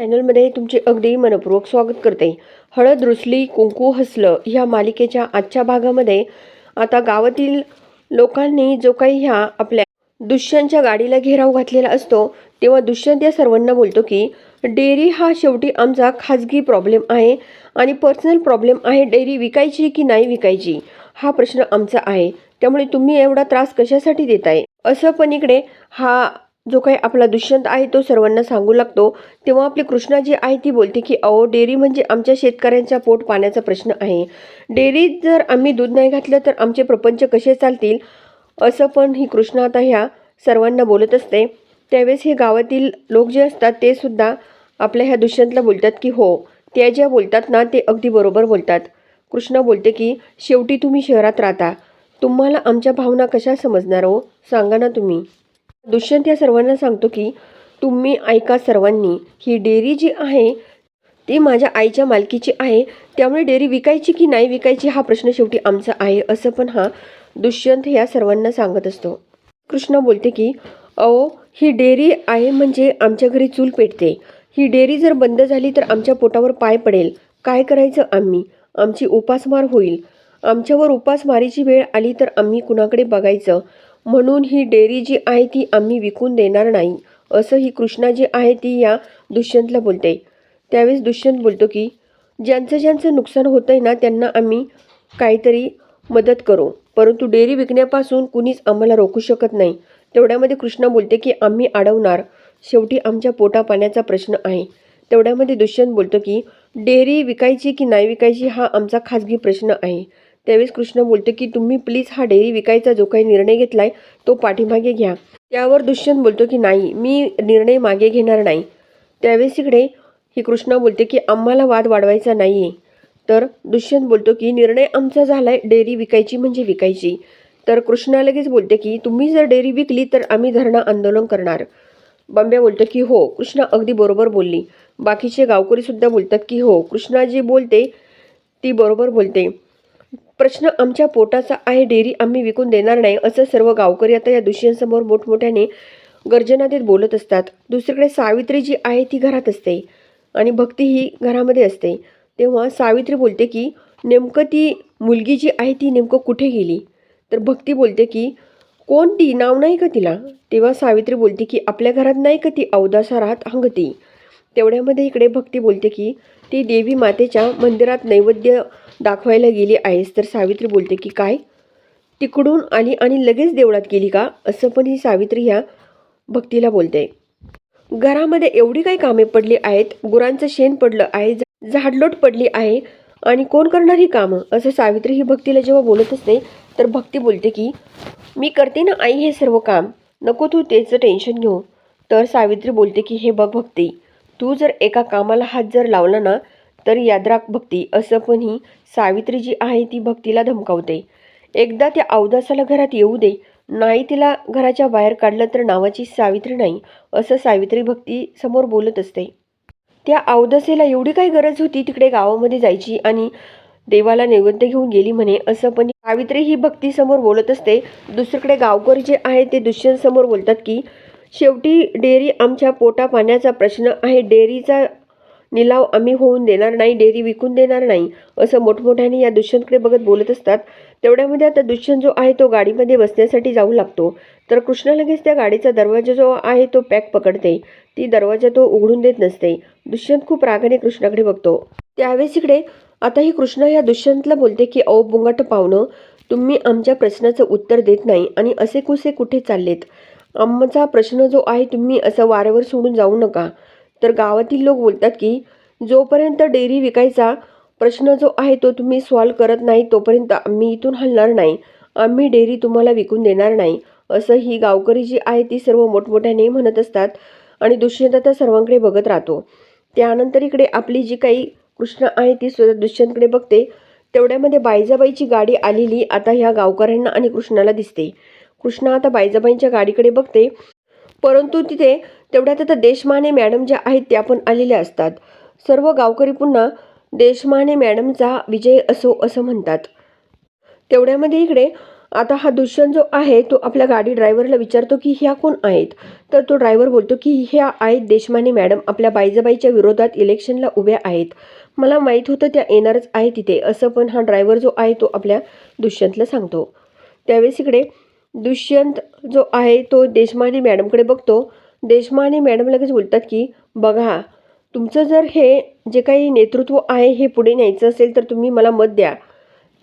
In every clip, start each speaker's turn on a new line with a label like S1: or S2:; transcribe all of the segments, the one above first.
S1: चॅनलमध्ये तुमचे अगदी मनपूर्वक स्वागत करते. हळद रुसली कुंकू हसलं ह्या मालिकेच्या आजच्या भागामध्ये आता गावातील लोकांनी जो काही ह्या आपल्या दुष्यंतच्या गाडीला घेराव घातलेला असतो तेव्हा दुष्यंत या सर्वांना बोलतो की डेअरी हा शेवटी आमचा खाजगी प्रॉब्लेम आहे आणि पर्सनल प्रॉब्लेम आहे डेअरी विकायची की नाही विकायची हा प्रश्न आमचा आहे. त्यामुळे तुम्ही एवढा त्रास कशासाठी देताय? असं पण इकडे हा जो काही आपला दुष्यंत आहे तो सर्वांना सांगू लागतो. तेव्हा आपली कृष्णा जी आहे ती बोलते की अहो डेअरी म्हणजे आमच्या शेतकऱ्यांच्या पोट पाण्याचा प्रश्न आहे. डेअरीत जर आम्ही दूध नाही घातलं तर आमचे प्रपंच कसे चालतील? असं पण ही कृष्णा आता ह्या सर्वांना बोलत असते. त्यावेळेस हे गावातील लोक जे असतात ते सुद्धा आपल्या ह्या दुष्यंतला बोलतात की हो त्या ज्या बोलतात ना ते अगदी बरोबर बोलतात. कृष्णा बोलते की शेवटी तुम्ही शहरात राहता. तुम्हाला आमच्या भावना कशा समजणार हो? सांगा ना तुम्ही. दुष्यंत या सर्वांना सांगतो की तुम्ही ऐका सर्वांनी. ही डेअरी जी आहे ती माझ्या आईच्या मालकीची आहे. त्यामुळे डेअरी विकायची की नाही विकायची हा प्रश्न शेवटी आमचा आहे असं पण हा दुष्यंत या सर्वांना सांगत असतो. कृष्णा बोलते की अहो ही डेअरी आहे म्हणजे आमच्या घरी चूल पेटते. ही डेअरी जर बंद झाली तर आमच्या पोटावर पाय पडेल. काय करायचं आम्ही? आमची उपासमार होईल. आमच्यावर उपासमारीची वेळ आली तर आम्ही कुणाकडे बघायचं? म्हणून ही डेअरी जी आहे ती आम्ही विकून देणार नाही. असं ही कृष्णा जी आहे ती या दुष्यंतला बोलते. त्यावेळेस दुष्यंत बोलतो की ज्यांचं ज्यांचं नुकसान होतं आहे ना त्यांना आम्ही काहीतरी मदत करू. परंतु डेअरी विकण्यापासून कुणीच आम्हाला रोखू शकत नाही. तेवढ्यामध्ये कृष्णा बोलते की आम्ही अडवणार. शेवटी आमच्या पोटापाण्याचा प्रश्न आहे. तेवढ्यामध्ये दुष्यंत बोलतो की डेअरी विकायची की नाही विकायची हा आमचा खाजगी प्रश्न आहे. त्यावेळेस कृष्ण बोलतो की तुम्ही प्लीज हा डेअरी विकायचा जो काही निर्णय घेतलाय तो पाठीमागे घ्या. त्यावर दुष्यंत बोलतो की नाही मी निर्णय मागे घेणार नाही. त्यावेळेस इकडे ही कृष्णा बोलते की आम्हाला वाद वाढवायचा नाही आहे तर दुष्यंत बोलतो की निर्णय आमचा झाला आहे डेअरी विकायची म्हणजे विकायची. तर कृष्णा लगेच बोलते की तुम्ही जर डेअरी विकली तर आम्ही धरणं आंदोलन करणार. बंब्या बोलतो की हो. कृष्णा अगदी बरोबर बोलली. बाकीचे गावकरीसुद्धा बोलतात की हो. कृष्णा जी बोलते ती बरोबर बोलते. प्रश्न आमच्या पोटाचा आहे डेअरी आम्ही विकून देणार नाही असं सर्व गावकरी आता या दुष्यंतसमोर मोठमोठ्याने गर्जना देत बोलत असतात. दुसरीकडे सावित्री जी आहे ती घरात असते आणि भक्ती ही घरामध्ये असते. तेव्हा सावित्री बोलते की नेमकं ती मुलगी जी आहे ती नेमकं कुठे गेली? तर भक्ती बोलते की कोण ती नाव नाही का तिला? तेव्हा सावित्री बोलते की आपल्या घरात नाही का ती अवदासा राहत हंगती? तेवढ्यामध्ये इकडे भक्ती बोलते की ती देवी मातेच्या मंदिरात नैवेद्य दाखवायला गेली आहेस तर सावित्री बोलते की काय? तिकडून आली आणि लगेच देवळात गेली का? असं पण ही सावित्री ह्या भक्तीला बोलते. घरामध्ये एवढी काही कामे पडली आहेत गुरांचं शेण पडलं आहे झाडलोट पडली आहे आणि कोण करणार ही कामं? असं सावित्री ही भक्तीला जेव्हा बोलत असते तर भक्ती बोलते की मी करते ना आई हे सर्व काम. नको तू त्याचं टेन्शन घेऊ. तर सावित्री बोलते की हे बघ भक्ती तू जर एका कामाला हात जर लावला ना तर याद्राक भक्ती असं पण ही सावित्री जी आहे ती भक्तीला धमकावते. एकदा त्या अवदासाला घरात येऊ दे. नाही तिला घराच्या बाहेर काढलं तर नावाची सावित्री नाही असं सावित्री भक्ती समोर बोलत असते. त्या अवदसेला एवढी काही गरज होती तिकडे गावामध्ये जायची आणि देवाला नैवेद्य घेऊन गेली म्हणे असं पण सावित्री ही भक्ती समोर बोलत असते. दुसरीकडे गावकरी जे आहे ते दुष्यंत समोर बोलतात की शेवटी डेअरी आमच्या पोटा पाण्याचा प्रश्न आहे. डेअरीचा निलाव आम्ही होऊन देणार नाही डेअरी विकून देणार नाही असं मोठमोठ्याने या दुष्यंतकडे बघत बोलत असतात. तेवढ्यामध्ये आता दुष्यंत जो आहे तो गाडीमध्ये बसण्यासाठी जाऊ लागतो. तर कृष्णा लगेच त्या गाडीचा दरवाजा जो आहे तो पॅक पकडते. ती दरवाजा तो उघडून देत नसते. दुष्यंत खूप रागाने कृष्णाकडे बघतो. त्यावेळेस इकडे आता ही या दुष्यंतला बोलते की औ बुंगाट पाहुणं तुम्ही आमच्या प्रश्नाचं उत्तर देत नाही आणि असे कुसे कुठे चाललेत? आमचा प्रश्न जो आहे तुम्ही असं वाऱ्यावर सोडून जाऊ नका. तर गावातील लोक बोलतात की जोपर्यंत डेअरी विकायचा प्रश्न जो आहे तो तुम्ही सॉल्व करत नाही तोपर्यंत आम्ही इथून हलणार नाही. आम्ही डेअरी तुम्हाला विकून देणार नाही. असं ही गावकरी जी आहे ती सर्व मोठमोठ्याने म्हणत असतात आणि दुष्यंत तर सर्वांकडे बघत राहतो. त्यानंतर इकडे आपली जी काही कृष्ण आहे ती सुद्धा दुष्यंतकडे बघते. तेवढ्यामध्ये बायजाबाईची गाडी आलेली आता ह्या गावकऱ्यांना आणि कृष्णाला दिसते. कृष्ण आता बायजाबाईंच्या गाडीकडे बघते. परंतु तिथे तेवढ्यात आता देशमाने मॅडम ज्या आहेत त्या पण आलेल्या असतात. सर्व गावकरी पुन्हा देशमाने मॅडमचा विजय असो असं म्हणतात. तेवढ्यामध्ये इकडे आता हा दुष्यंत जो आहे तो आपल्या गाडी ड्रायव्हरला विचारतो की ह्या कोण आहेत? तर तो ड्रायव्हर बोलतो की ह्या आहेत देशमाने मॅडम. आपल्या बाईजाबाईच्या विरोधात इलेक्शनला उभ्या आहेत. मला माहीत होतं त्या येणारच आहे तिथे. असं पण हा ड्रायव्हर जो आहे तो आपल्या दुष्यंतला सांगतो. त्यावेळेस इकडे दुष्यंत जो आहे तो देशमाने मॅडमकडे बघतो. देशमाने मॅडम लगेच बोलतात की बघा तुमचं जर हे जे काही नेतृत्व आहे हे पुढे न्यायचं असेल तर तुम्ही मला मत द्या.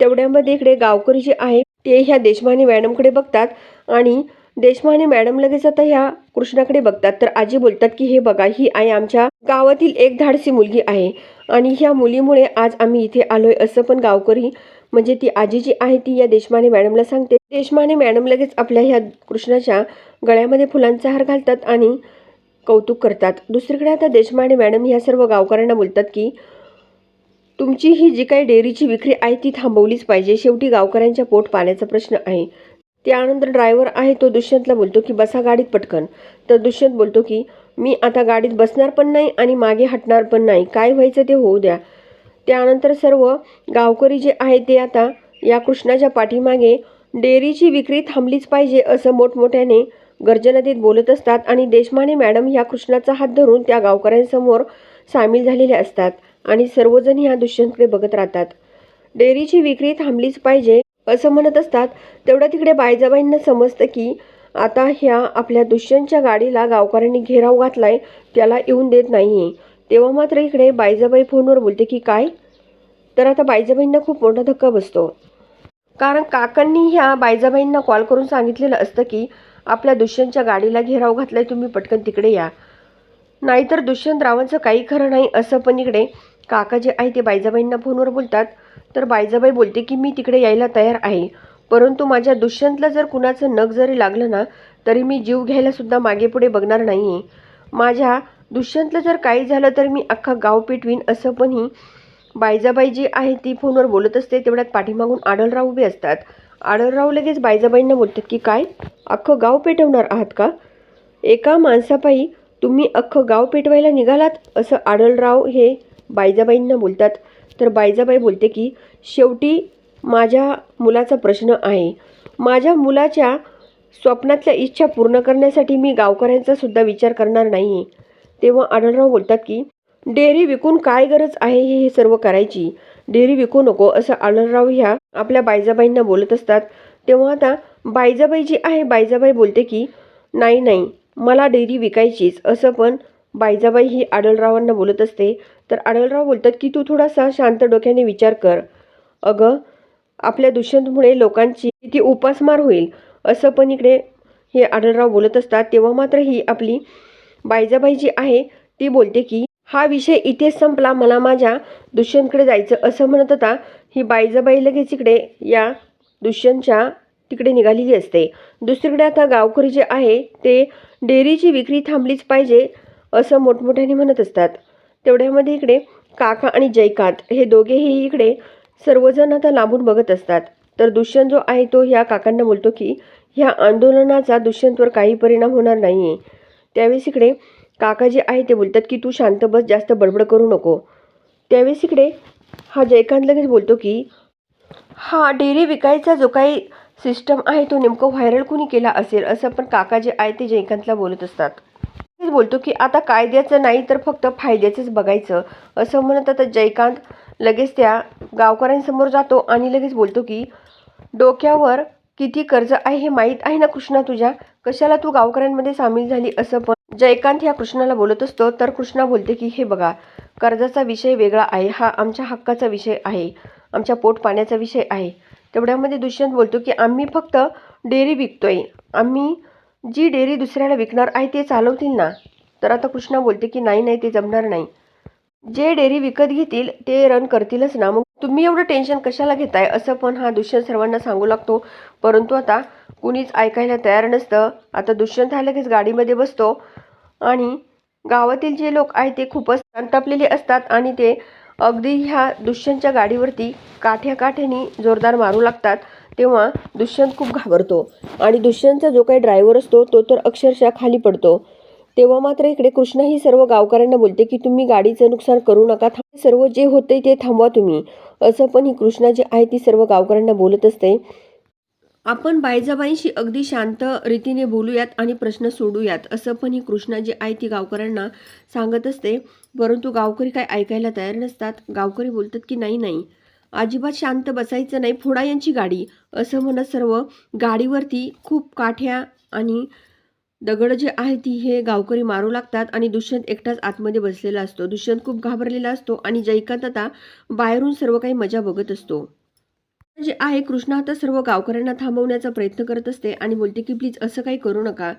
S1: तेवढ्यामध्ये इकडे गावकरी जे आहे ते ह्या देशमाने मॅडमकडे बघतात आणि देशमाने मॅडम लगेच आता ह्या कृष्णाकडे बघतात. तर आजी बोलतात की हे बघा ही आई आमच्या गावातील एक धाडसी मुलगी आहे आणि ह्या मुलीमुळे आज आम्ही इथे आलोय असं पण गावकरी म्हणजे ती आजी जी आहे ती या देशमाने मॅडमला सांगते. देशमाने मॅडम लगेच आपल्या ह्या कृष्णाच्या गळ्यामध्ये फुलांचा हार घालतात आणि कौतुक करतात. दुसरीकडे आता देशमाने मॅडम ह्या सर्व गावकऱ्यांना बोलतात की तुमची ही जी काही डेअरीची विक्री आहे ती थांबवलीच पाहिजे. शेवटी गावकऱ्यांच्या पोट पाण्याचा प्रश्न आहे. त्यानंतर ड्रायव्हर आहे तो दुष्यंतला बोलतो की बसा गाडीत पटकन. तर दुष्यंत बोलतो की मी आता गाडीत बसणार पण नाही आणि मागे हटणार पण नाही. काय व्हायचं ते होऊ द्या. त्यानंतर सर्व गावकरी जे आहे ते आता या कृष्णाच्या पाठीमागे डेअरीची विक्री थांबलीच पाहिजे असं मोठमोठ्याने गर्जना देत बोलत असतात आणि देशमाने मॅडम ह्या कृष्णाचा हात धरून त्या गावकऱ्यांसमोर सामील झालेले असतात आणि सर्वजण ह्या दुष्यंतकडे बघत राहतात. डेअरीची विक्री थांबलीच पाहिजे असं म्हणत असतात. तेवढ्या तिकडे बायजाबाईंना समजतं की आता ह्या आपल्या दुष्यंतच्या गाडीला गावकऱ्यांनी घेराव घातलाय त्याला येऊन देत नाहीये. तेव्हा मात्र इकडे बायजाबाई फोनवर बोलते की काय? तर आता बायजाबाईंना खूप मोठा धक्का बसतो. कारण काकांनी ह्या बायजाबाईंना कॉल करून सांगितलेलं असतं की आपल्या दुष्यंतच्या गाडीला घेराव घातलाय तुम्ही पटकन तिकडे या. नाहीतर दुष्यंत रावांचं काही खरं नाही असं पण इकडे काका जे आहे ते बायजाबाईंना फोनवर बोलतात. तर बायजाबाई बोलते की मी तिकडे यायला तयार आहे. परंतु माझ्या दुष्यंतला जर कुणाचं नग जरी लागलं ना तरी मी जीव घ्यायलासुद्धा मागेपुढे मागे पुढे बघणार नाही माझ्या दुष्यंतला जर काही झालं तर मी अख्खा गाव पेटवीन असं पण ही बायजाबाई जी आहे ती फोनवर बोलत असते तेवढ्यात पाठीमागून आढळराव उभे असतात. आढळराव लगेच बायजाबाईंना बोलतात की काय? अख्खं गाव पेटवणार आहात का? एका माणसापायी तुम्ही अख्खं गाव पेटवायला निघालात? असं आढळराव हे बायजाबाईंना बोलतात. तर बायजाबाई बोलते की शेवटी माझ्या मुलाचा प्रश्न आहे. माझ्या मुलाच्या स्वप्नातल्या इच्छा पूर्ण करण्यासाठी मी गावकऱ्यांचा सुद्धा विचार करणार नाही तेव्हा आढळराव बोलतात की डेअरी विकून काय गरज आहे हे हे सर्व करायची? डेअरी विकू नको असं आढळराव ह्या आपल्या बायजाबाईंना बोलत असतात. तेव्हा आता बायजाबाई जी आहे बायजाबाई बोलते की नाही नाही मला डेअरी विकायचीच असं पण बायजाबाई ही आढळरावांना बोलत असते. तर आढळराव बोलतात की तू थोडासा शांत डोक्याने विचार कर. अगं आपल्या दुष्यंतमुळे लोकांची किती उपासमार होईल. असं पण इकडे हे आढळराव बोलत असतात. तेव्हा मात्र ही आपली बायजाबाई जी आहे ती बोलते की हा विषय इथेच संपला मला माझ्या दुष्यंतकडे जायचं. असं म्हणत होता. ही बायजाबाई लगेच इकडे या दुष्यंतच्या तिकडे निघालेली असते. दुसरीकडे आता गावकरी जे आहे ते डेअरीची विक्री थांबलीच पाहिजे असं मोठमोठ्याने म्हणत असतात. तेवढ्यामध्ये इकडे काका आणि जयकांत हे दोघेही इकडे सर्वजण आता लांबून बघत असतात. तर दुष्यंत जो आहे तो ह्या काकांना बोलतो की ह्या आंदोलनाचा दुष्यंतवर काही परिणाम होणार नाही. आहे त्यावेळेस इकडे काका जे आहे ते बोलतात की तू शांत बस जास्त बडबड करू नको. त्यावेळेस इकडे हा जयकांत लगेच बोलतो की हा डेअरी विकायचा जो काही सिस्टम आहे तो नेमकं व्हायरल कुणी केला असेल? असं पण काका जे आहे ते जयकांतला बोलत असतात. बोलतो की आता कायद्याचं नाही तर फक्त फायद्याचंच बघायचं. असं म्हणत आता जयकांत लगेच त्या गावकऱ्यांसमोर जातो आणि लगेच बोलतो की डोक्यावर किती कर्ज आहे हे माहीत आहे ना कृष्णा तुझ्या? कशाला तू गावकऱ्यांमध्ये सामील झाली? असं पण जयकांत ह्या कृष्णाला बोलत असतो तर कृष्णा बोलते की हे बघा कर्जाचा विषय वेगळा आहे हा आमच्या हक्काचा विषय आहे आमच्या पोट पाण्याचा विषय आहे. तेवढ्यामध्ये दुष्यंत बोलतो की आम्ही फक्त डेअरी विकतोय. आम्ही जी डेअरी दुसऱ्याला विकणार आहे ते चालवतील ना? तर आता कृष्णा बोलते की नाही नाही ते जमणार नाही. जे डेअरी विकत घेतील ते रन करतीलच ना. मग तुम्ही एवढं टेन्शन कशाला घेताय? असं पण हा दुष्यंत सर्वांना सांगू लागतो. परंतु आता कुणीच ऐकायला तयार नसतं. आता दुष्यंत हा लगेच गाडीमध्ये बसतो. आणि गावातील जे लोक आहेत ते खूपच संतापलेले असतात आणि ते अगदी ह्या दुष्यंतच्या गाडीवरती काठ्या काठ्यानी जोरदार मारू लागतात तेव्हा दुष्यंत खूप घाबरतो. आणि दुष्यंतचा जो काही ड्रायव्हर असतो तो तर अक्षरशः खाली पडतो. तेव्हा मात्र इकडे कृष्णा ही सर्व गावकऱ्यांना बोलते की तुम्ही गाडीचं नुकसान करू नका थांब- सर्व जे होते ते थांबवा तुम्ही. असं पण ही कृष्णा जी आहे ती सर्व गावकऱ्यांना बोलत असते. आपण बायजाबाईंशी अगदी शांत रीतीने बोलूयात आणि प्रश्न सोडूयात असं पण ही कृष्णा जी आहे ती गावकऱ्यांना सांगत असते. परंतु गावकरी काय ऐकायला तयार नसतात. गावकरी बोलतात की नाही नाही अजिबात शांत बसायचं नाही फोडा यांची गाडी. असं म्हणत सर्व गाडीवरती खूप काठ्या आणि दगड जे आहे ती हे गावकरी मारू लागतात आणि दुष्यंत एकटाच आतमध्ये बसलेला असतो. दुष्यंत खूप घाबरलेला असतो आणि जयकांत आता बाहेरून सर्व काही मजा बघत असतो. जे आहे कृष्णा आता सर्व गावकऱ्यांना थांबवण्याचा प्रयत्न करत असते आणि बोलते की प्लीज असं काही करू नका.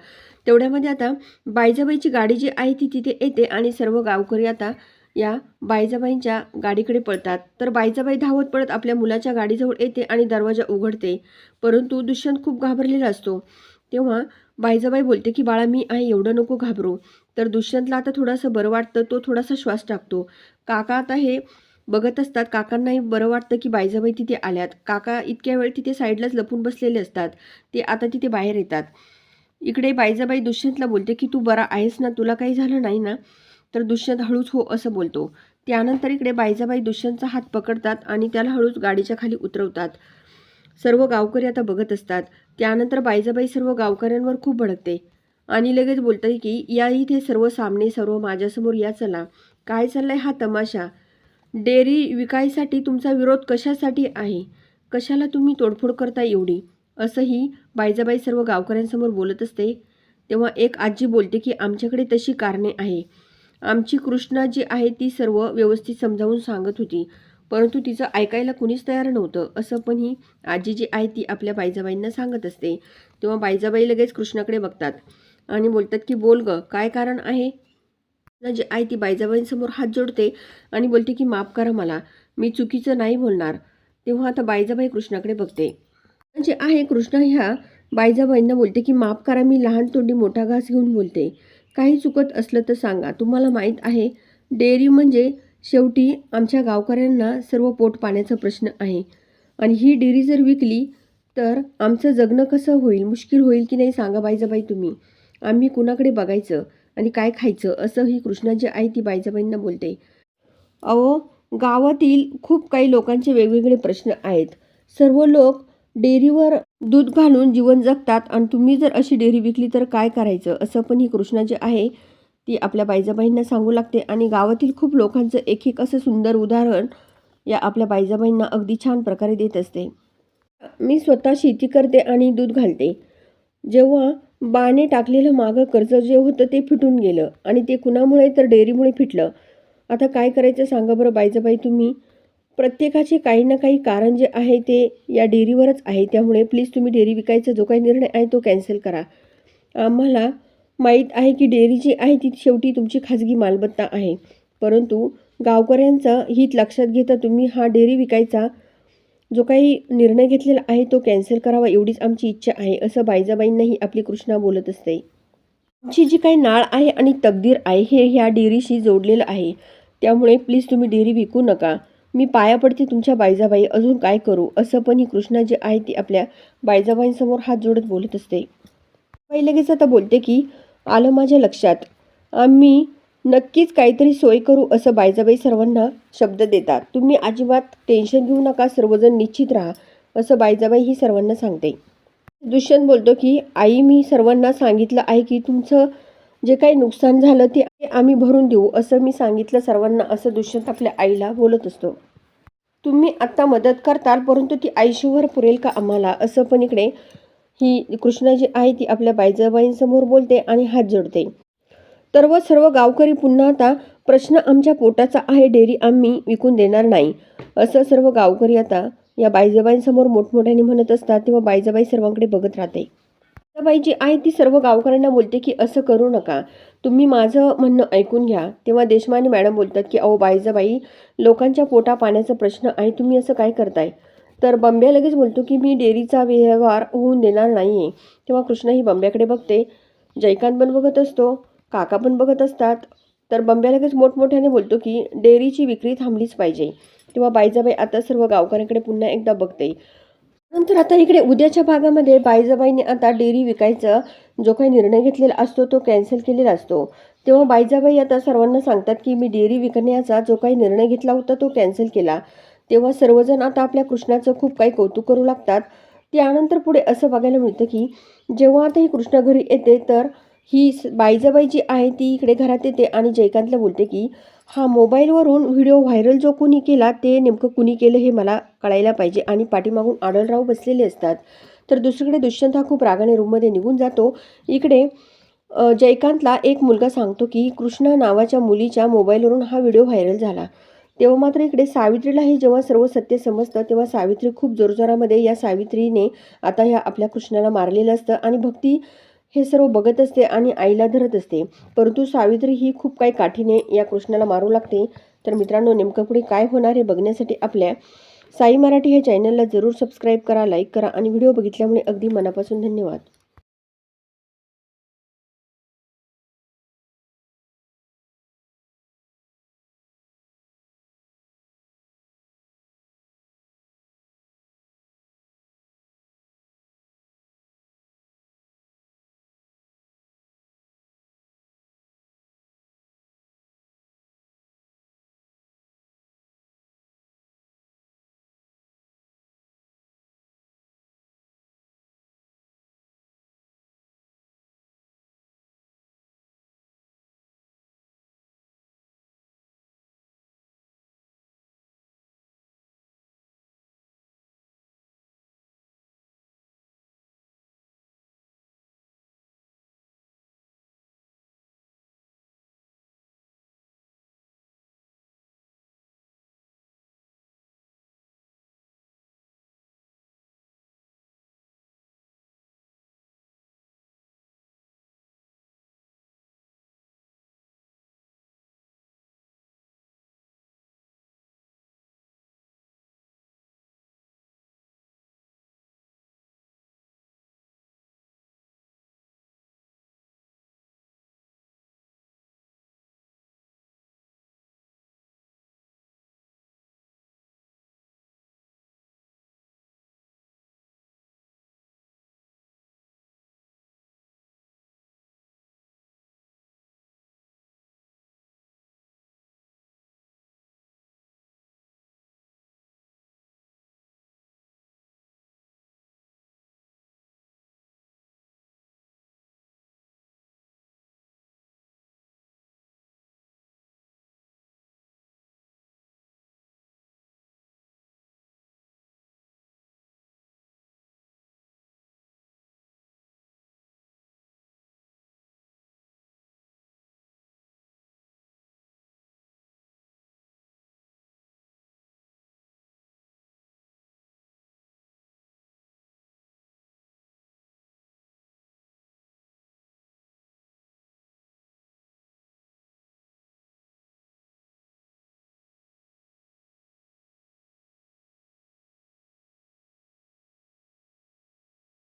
S1: तेवढ्यामध्ये आता बायजाबाईची गाडी जी आहे ती तिथे येते आणि सर्व गावकरी आता या बायजाबाईंच्या गाडीकडे पळतात. तर बायजाबाई धावत पळत आपल्या मुलाच्या गाडीजवळ येते आणि दरवाजा उघडते. परंतु दुष्यंत खूप घाबरलेला असतो. तेव्हा बायजाबाई बोलते की बाळा मी आहे एवढं नको घाबरू. तर दुष्यंतला आता थोडासा बरं वाटतं तो थोडासा श्वास टाकतो. काका आता हे बघत असतात. काकांनाही बरं वाटतं की बायजाबाई तिथे आल्यात. काका इतक्या वेळ तिथे साईडलाच लपून बसलेले असतात. ते आता तिथे बाहेर येतात. इकडे बायजाबाई दुष्यंतला बोलते की तू बरा आहेस ना? तुला काही झालं नाही ना? तर दुष्यंत हळूच हो असं बोलतो. त्यानंतर इकडे बायजाबाई दुष्यंतचा हात पकडतात आणि त्याला हळूच गाडीच्या खाली उतरवतात. सर्व गावकरी आता बघत असतात. त्यानंतर बायजाबाई सर्व गावकऱ्यांवर खूप भडकते आणि लगेच बोलते की या इथे सर्व सामने सर्व माझ्यासमोर या चला. काय चाललंय हा तमाशा? डेअरी विकायसाठी तुमचा विरोध कशासाठी आहे? कशाला तुम्ही तोडफोड करता एवढी? असंही बायजाबाई सर्व गावकऱ्यांसमोर बोलत असते. तेव्हा एक आजी बोलते की आमच्याकडे तशी कारणे आहे. आमची कृष्णा जी आहे ती सर्व व्यवस्थित समजावून सांगत होती परंतु तिचं ऐकायला कुणीच तयार नव्हतं. असं पण ही आजी जी आहे ती आपल्या बायजाबाईंना सांगत असते. तेव्हा बायजाबाई लगेच कृष्णाकडे बघतात आणि बोलतात की बोल ग काय कारण आहे? कृष्णा जी आई ती बायजाबाईंसमोर हात जोडते आणि बोलते की माफ करा मला मी चुकीचं नाही बोलणार. तेव्हा आता बायजाबाई कृष्णाकडे बघते. जे आहे कृष्णा ह्या बायजाबाईंना बोलते की माफ करा मी लहान तोंडी मोठा घास घेऊन बोलते. काही चुकत असलं तर सांगा. तुम्हाला माहीत आहे डेअरी म्हणजे शेवटी आमच्या गावकऱ्यांना सर्व पोट पाण्याचा प्रश्न आहे. आणि ही डेअरी जर विकली तर आमचं जगणं कसं होईल? मुश्किल होईल की नाही? सांगा बायजाबाई तुम्ही. आम्ही कुणाकडे बघायचं? आणि काय खायचं? असं ही कृष्णा जी आहे ती बायजाबाईंना बोलते. अहो गावातील खूप काही लोकांचे वेगवेगळे प्रश्न आहेत. सर्व लोक डेअरीवर दूध घालून जीवन जगतात आणि तुम्ही जर अशी डेअरी विकली तर काय करायचं? असं पण ही कृष्णा जी आहे. ती आपल्या बायजाबाईंना सांगू लागते आणि गावातील खूप लोकांचं एक एक असं सुंदर उदाहरण या आपल्या बायजाबाईंना अगदी छान प्रकारे देत असते. मी स्वतः शेती करते आणि दूध घालते. जेव्हा बाने टाकलेलं मागं कर्ज जे होतं ते फिटून गेलं आणि ते कुणामुळे तर डेअरीमुळे फिटलं. आता काय करायचं सांगा बरं बायजाबाई तुम्ही? प्रत्येकाचे काही ना काही कारण जे आहे ते या डेअरीवरच आहे. त्यामुळे प्लीज तुम्ही डेअरी विकायचा जो काही निर्णय आहे तो कॅन्सल करा. आम्हाला माहीत आहे की डेअरी जी आहे ती शेवटी तुमची खाजगी मालमत्ता आहे. परंतु गावकऱ्यांचं हित लक्षात घेता तुम्ही हा डेअरी विकायचा जो काही निर्णय घेतलेला आहे तो कॅन्सल करावा एवढीच आमची इच्छा आहे असं बायजाबाईंनाही आपली कृष्णा बोलत असते. आमची जी काही नाळ आहे आणि तकदीर आहे हे ह्या डेअरीशी जोडलेलं आहे. त्यामुळे प्लीज तुम्ही डेअरी विकू नका. मी पाया पडते तुमच्या बायजाबाई अजून काय करू? असं पण ही कृष्णा जी आहे ती आपल्या बायजाबाईंसमोर हात जोडत बोलत असते. बाई लगेच आता बोलते की आलं माझ्या लक्षात. आम्ही नक्कीच काहीतरी सोय करू असं बायजाबाई सर्वांना शब्द देतात. तुम्ही अजिबात टेन्शन घेऊ नका सर्वजण निश्चित राहा असं बायजाबाई ही सर्वांना सांगते. दुष्यंत बोलतो की आई मी सर्वांना सांगितलं आहे की तुमचं जे काही नुकसान झालं ते आम्ही भरून देऊ असं मी सांगितलं सर्वांना असं दुष्यंत आपल्या आईला बोलत असतो. तुम्ही आत्ता मदत करताल परंतु ती आयुष्यभर पुरेल का आम्हाला? असं पण इकडे ही कृष्णा जी आहे ती आपल्या बायजाबाईंसमोर बोलते आणि हात जोडते. तर व सर्व गावकरी पुन्हा आता प्रश्न आमच्या पोटाचा आहे डेअरी आम्ही विकून देणार नाही. असं सर्व गावकरी आता या बायजाबाईंसमोर मोठमोठ्याने म्हणत असतात तेव्हा बायजाबाई सर्वांकडे बघत राहते. बाई जी आहे ती सर्व गावकऱ्यांना बोलते की असं करू नका. तुम्ही माझं म्हणणं ऐकून घ्या. तेव्हा देशमाने मॅडम बोलतात की अहो बायजाबाई लोकांच्या पोटा पाण्याचा प्रश्न आहे तुम्ही असं काय करताय? तर बंब्या लगेच बोलतो की मी डेअरीचा व्यवहार होऊन देणार नाही आहे तेव्हा कृष्णा ही बंब्याकडे बघते. जयकांत पण बघत असतो. काका पण बघत असतात. तर बंब्या लगेच मोठमोठ्याने बोलतो की डेअरीची विक्री थांबलीच पाहिजे. तेव्हा बाईजाबाई आता सर्व गावकऱ्यांकडे पुन्हा एकदा बघते. नंतर आता इकडे उद्याच्या भागामध्ये बाईजाबाईने आता डेअरी विकायचा जो काही निर्णय घेतलेला असतो तो कॅन्सल केलेला असतो. तेव्हा बाईजाबाई आता सर्वांना सांगतात की मी डेअरी विकण्याचा जो काही निर्णय घेतला होता तो कॅन्सल केला. तेव्हा सर्वजण आता आपल्या कृष्णाचं खूप काही कौतुक करू लागतात. त्यानंतर पुढे असं बघायला मिळतं की जेव्हा आता ही कृष्णा घरी येते तर ही स- बाईजाबाई जी आहे ती इकडे घरात येते आणि जयकांतला बोलते की हा मोबाईलवरून व्हिडिओ व्हायरल जो कुणी केला ते नेमकं कुणी केलं हे मला कळायला पाहिजे आणि पाठीमागून आढळराव बसलेले असतात. तर दुसरीकडे दुष्यंत हा खूप रागाने रूममध्ये निघून जातो. इकडे जयकांतला एक मुलगा सांगतो की कृष्णा नावाच्या मुलीच्या मोबाईलवरून हा व्हिडिओ व्हायरल झाला. तेव्हा मात्र इकडे सावित्रीला हे जेव्हा सर्व सत्य समजतं तेव्हा सावित्री खूप जोरजोरामध्ये या सावित्रीने आता ह्या आपल्या कृष्णाला मारलेलं असतं आणि भक्ती हे सर्व बघत असते आणि आईला धरत असते. परंतु सावित्री ही खूप काही काठीने या कृष्णाला मारू लागते. तर मित्रांनो नेमकं पुढे काय होणार हे बघण्यासाठी आपल्या साई मराठी या चॅनलला जरूर सबस्क्राईब करा लाईक करा आणि व्हिडिओ बघितल्यामुळे अगदी मनापासून धन्यवाद.